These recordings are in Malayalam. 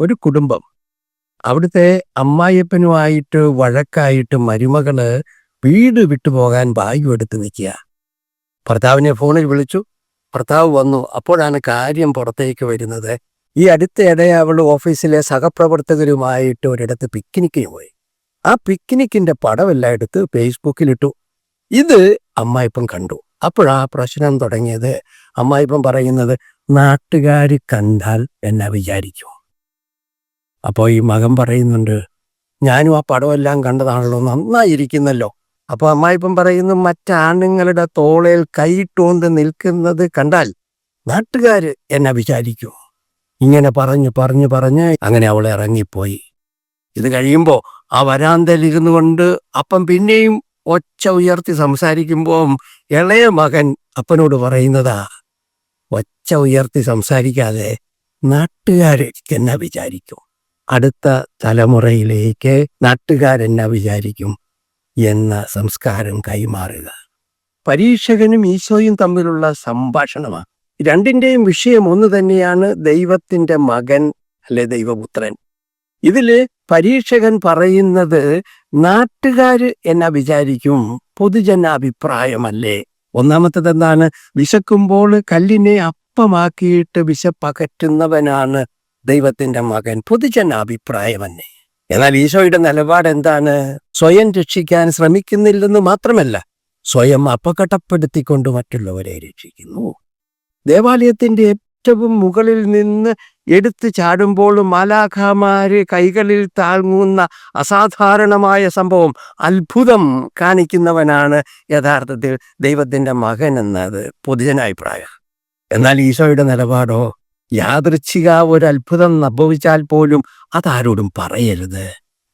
ഒരു കുടുംബം. അവിടുത്തെ അമ്മായിയപ്പനുമായിട്ട് വഴക്കായിട്ട് മരുമകൾ വീട് വിട്ടുപോകാൻ ഭാഗ്യം എടുത്ത് നിൽക്കുക. ഭർത്താവിനെ ഫോണിൽ വിളിച്ചു. ഭർത്താവ് വന്നു. അപ്പോഴാണ് കാര്യം പുറത്തേക്ക് വരുന്നത്. ഈ അടുത്തിടെ അവൾ ഓഫീസിലെ സഹപ്രവർത്തകരുമായിട്ട് ഒരിടത്ത് പിക്നിക്കിന് പോയി. ആ പിക്നിക്കിന്റെ പടമെല്ലാം എടുത്ത് ഫേസ്ബുക്കിലിട്ടു ഇത് അമ്മായിപ്പം കണ്ടു. അപ്പോഴാ പ്രശ്നം തുടങ്ങിയത്. അമ്മായിപ്പം പറയുന്നത് നാട്ടുകാർ കണ്ടാൽ എന്നെ വിചാരിക്കും അപ്പോൾ ഈ മകൻ പറയുന്നുണ്ട് ഞാനും ആ പടമെല്ലാം കണ്ടതാണല്ലോ നന്നായിരിക്കുന്നല്ലോ. അപ്പോൾ അമ്മായിപ്പം പറയുന്നു മറ്റാണുങ്ങളുടെ തോളയിൽ കൈയിട്ടോണ്ട് നിൽക്കുന്നത് കണ്ടാൽ നാട്ടുകാർ എന്നെ വിചാരിക്കും. ഇങ്ങനെ പറഞ്ഞു പറഞ്ഞു പറഞ്ഞ് അങ്ങനെ അവൾ ഇറങ്ങിപ്പോയി. ഇത് കഴിയുമ്പോൾ ആ വരാന്തലിരുന്നു കൊണ്ട് അപ്പം പിന്നെയും ഒച്ച ഉയർത്തി സംസാരിക്കുമ്പോൾ ഇളയ മകൻ അപ്പനോട് പറയുന്നതാ ഒച്ച ഉയർത്തി സംസാരിക്കാതെ നാട്ടുകാർക്ക് എന്നെ വിചാരിക്കും. അടുത്ത തലമുറയിലേക്ക് നാട്ടുകാരെന്നെ വിചാരിക്കും എന്ന സംസ്കാരം കൈമാറുക. പരീക്ഷകനും ഈശോയും തമ്മിലുള്ള സംഭാഷണമാണ് രണ്ടിന്റെയും വിഷയം ഒന്ന് തന്നെയാണ് ദൈവത്തിന്റെ മകൻ അല്ലെ ദൈവപുത്രൻ. ഇതിൽ പരീക്ഷകൻ പറയുന്നത് നാട്ടുകാർ എന്നെ വിചാരിക്കും പൊതുജന അഭിപ്രായമല്ലേ ഒന്നാമത്തത് എന്താണ് വിശക്കുമ്പോൾ കല്ലിനെ അപ്പമാക്കിയിട്ട് വിശപ്പകറ്റുന്നവനാണ് ദൈവത്തിന്റെ മകൻ പൊതുജന അഭിപ്രായമന്നെ എന്നാൽ ഈശോയുടെ നിലപാട് എന്താണ് സ്വയം രക്ഷിക്കാൻ ശ്രമിക്കുന്നില്ലെന്ന് മാത്രമല്ല സ്വയം അപകടപ്പെടുത്തിക്കൊണ്ട് മറ്റുള്ളവരെ രക്ഷിക്കുന്നു. ദേവാലയത്തിന്റെ ഏറ്റവും മുകളിൽ നിന്ന് എടുത്തു ചാടുമ്പോൾ മാലാഖമാര് കൈകളിൽ താങ്ങുന്ന അസാധാരണമായ സംഭവം അത്ഭുതം കാണിക്കുന്നവനാണ് യഥാർത്ഥത്തിൽ ദൈവത്തിന്റെ മകൻ എന്നത് പൊതുജനാഭിപ്രായം. എന്നാൽ ഈശോയുടെ നിലപാടോ യാദൃച്ഛിക ഒരു അത്ഭുതം സംഭവിച്ചാൽ പോലും അതാരോടും പറയരുത്.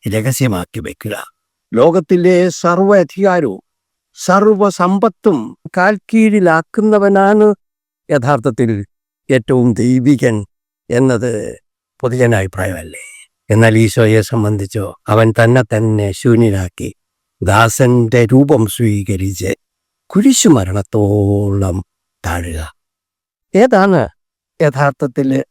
രഹസ്യമാക്കി വെക്കുക. ലോകത്തിലെ സർവ അധികാരവും സർവ സമ്പത്തും കാൽക്കീഴിലാക്കുന്നവനാണ് യഥാർത്ഥത്തിൽ ഏറ്റവും ദൈവികൻ എന്നത് പൊതുജനാഭിപ്രായമല്ലേ എന്നാൽ ഈശോയെ സംബന്ധിച്ചോ അവൻ തന്നെ തന്നെ ശൂന്യനാക്കി ദാസന്റെ രൂപം സ്വീകരിച്ച് കുരിശുമരണത്തോളം താഴുക. ഏതാണ് യഥാർത്ഥത്തിൽ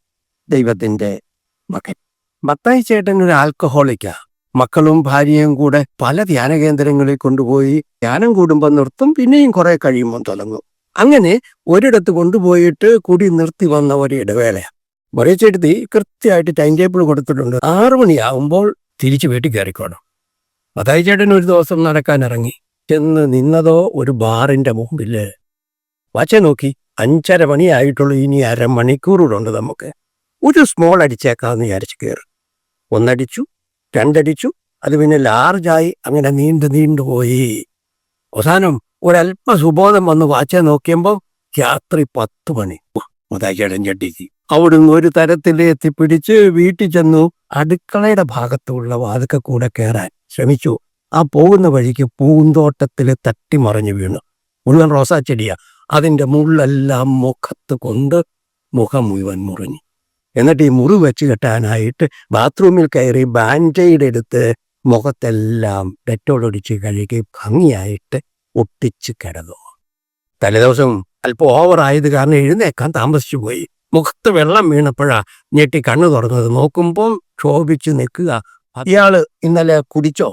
ദൈവത്തിന്റെ മകൻ. മത്തായി ചേട്ടൻ ഒരു ആൽക്കഹോളിക്ക. മക്കളും ഭാര്യയും കൂടെ പല ധ്യാന കേന്ദ്രങ്ങളിൽ കൊണ്ടുപോയി ധ്യാനം കൂടുമ്പോൾ നിർത്തും പിന്നെയും കുറെ കഴിയുമ്പോൾ തുടങ്ങും. അങ്ങനെ ഒരിടത്ത് കൊണ്ടുപോയിട്ട് കുടി നിർത്തി വന്ന ഒരു ഇടവേളയാണ് മറിയച്ചെടുത്തി കൃത്യമായിട്ട് ടൈം ടേബിൾ കൊടുത്തിട്ടുണ്ട്. ആറു മണിയാകുമ്പോൾ തിരിച്ചു വീട്ടിൽ കയറിക്കോണം. മത്തായി ചേട്ടൻ ഒരു ദിവസം നടക്കാൻ ഇറങ്ങി. ചെന്ന് നിന്നതോ ഒരു ബാറിന്റെ മുമ്പിൽ. വച്ച നോക്കി. അഞ്ചര മണിയായിട്ടുള്ളൂ. ഇനി അരമണിക്കൂറുണ്ട് നമുക്ക്. ഒരു സ്മോൾ അടിച്ചേക്കാന്ന് വിചാരിച്ച് കയറി ഒന്നടിച്ചു രണ്ടടിച്ചു അത് പിന്നെ ലാർജായി അങ്ങനെ നീണ്ടു നീണ്ടുപോയി അവസാനം ഒരല്പ സുബോധം വന്ന് വാച്ച നോക്കിയപ്പോൾ രാത്രി പത്ത് മണി. മുതാച്ചേടൻ ചട്ടിക്ക് അവിടുന്ന് ഒരു തരത്തിൽ എത്തിപ്പിടിച്ച് വീട്ടിൽ ചെന്നു അടുക്കളയുടെ ഭാഗത്തുള്ള വാതുക്ക കൂടെ കയറാൻ ശ്രമിച്ചു. ആ പോകുന്ന വഴിക്ക് പൂന്തോട്ടത്തിൽ തട്ടിമറിഞ്ഞു വീണു. മുഴുവൻ റോസാ റോസാച്ചെടിയാ അതിന്റെ മുള്ളെല്ലാം മുഖത്ത് കൊണ്ട് മുഖം മുഴുവൻ മുറിഞ്ഞു. എന്നിട്ട് ഈ മുറി വെച്ച് കെട്ടാനായിട്ട് ബാത്റൂമിൽ കയറി ബാൻഡേഡ് എടുത്ത് മുഖത്തെല്ലാം ഡെറ്റോളൊടിച്ച് കഴുകി ഭംഗിയായിട്ട് ഒട്ടിച്ച് കിടന്നു. തലേദിവസം അല്പം ഓവറായത് കാരണം എഴുന്നേക്കാൻ താമസിച്ചു പോയി. മുഖത്ത് വെള്ളം വീണപ്പോഴാ ഞെട്ടി കണ്ണു തുറന്നത് നോക്കുമ്പോൾ ക്ഷോഭിച്ച് നിൽക്കുക. ഇയാൾ ഇന്നലെ കുടിച്ചോ?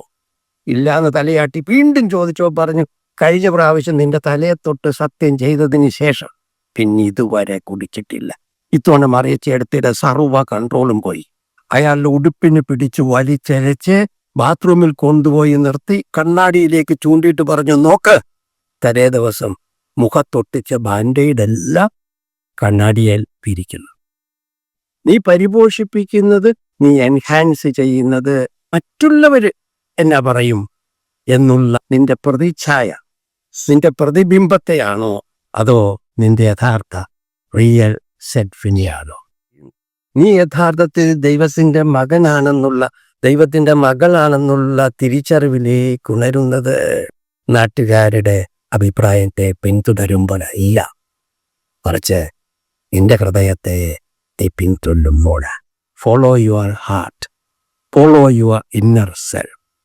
ഇല്ലാന്ന് തലയാട്ടി വീണ്ടും ചോദിച്ചോ പറഞ്ഞു കഴിഞ്ഞ പ്രാവശ്യം നിന്റെ തലയെ തൊട്ട് സത്യം ചെയ്തതിന് ശേഷം പിന്നെ ഇതുവരെ കുടിച്ചിട്ടില്ല. ഇത്തവണ മറിയച്ചെടുത്തിടെ സർവ കൺട്രോളും പോയി. അയാളുടെ ഉടുപ്പിന് പിടിച്ച് വലിച്ചരച്ച് ബാത്റൂമിൽ കൊണ്ടുപോയി നിർത്തി കണ്ണാടിയിലേക്ക് ചൂണ്ടിയിട്ട് പറഞ്ഞു നോക്ക് തലേ ദിവസം മുഖത്തൊട്ടിച്ച ബാൻഡേഡെല്ലാം കണ്ണാടിയിൽ പിരിക്കുന്നു നീ പരിപോഷിപ്പിക്കുന്നത് നീ എൻഹാൻസ് ചെയ്യുന്നത് മറ്റുള്ളവര് എന്നാ പറയും? എന്നുള്ള നിന്റെ പ്രതിച്ഛായ നിന്റെ പ്രതിബിംബത്തെയാണോ? അതോ നിന്റെ യഥാർത്ഥ റിയൽ സെൽഫിനെയാണോ നീ യഥാർത്ഥത്തിൽ ദൈവത്തിന്റെ മകനാണെന്നുള്ള ദൈവത്തിന്റെ മകളാണെന്നുള്ള തിരിച്ചറിവിലേക്ക് ഉണരുന്നത് നാട്ടുകാരുടെ അഭിപ്രായത്തെ പിന്തുടരുമ്പോഴല്ല. മറിച്ച് നിന്റെ ഹൃദയത്തെ നീ പിന്തുടരുമ്പോൾ follow your heart follow your inner self